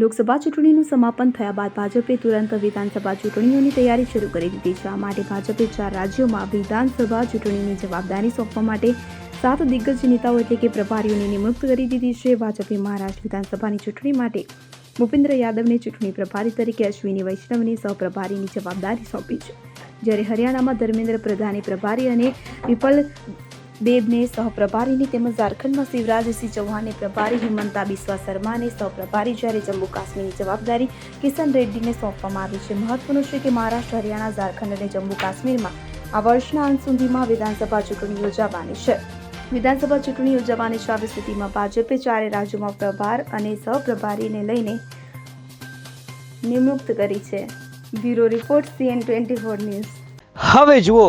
લોકસભા ચૂંટણીનું સમાપન થયા બાદ ભાજપે તુરંત વિધાનસભા ચૂંટણીઓની તૈયારી શરૂ કરી દીધી. છે આ માટે ભાજપે ચાર રાજ્યોમાં વિધાનસભા ચૂંટણીની જવાબદારી સોંપવા માટે સાત દિગ્ગજ નેતાઓ એટલે કે પ્રભારીઓની નિમણૂક કરી દીધી છે. ભાજપે મહારાષ્ટ્ર વિધાનસભાની ચૂંટણી માટે ભૂપેન્દ્ર યાદવને ચૂંટણી પ્રભારી તરીકે, અશ્વિની વૈષ્ણવને સહપ્રભારીની જવાબદારી સોંપી છે. જ્યારે હરિયાણામાં ધર્મેન્દ્ર પ્રધાને પ્રભારી અને વિપલ દેબને સહપ્રભારીની તેમજ ઝારખંડમાં શિવરાજસિંહ ચૌહાણને પ્રભારી હિમંતા બિસ્વા શર્માને સહપ્રભારી જ્યારે જમ્મુ કાશ્મીરની જવાબદારી કિશન રેડ્ડીને સોંપવામાં આવી છે. મહત્વનું છે કે મહારાષ્ટ્ર, હરિયાણા, ઝારખંડ અને જમ્મુ કાશ્મીરમાં આ વર્ષના અંત સુધીમાં વિધાનસભા ચૂંટણી યોજાવાની છે. વિધાનસભા ચૂંટણી યોજાવાની છે આવી સ્થિતિમાં ભાજપે ચારે રાજ્યોમાં પ્રભાર અને સહપ્રભારીને લઈને નિમણૂક કરી છે. Bureau report, CN twenty four news. હવે જુઓ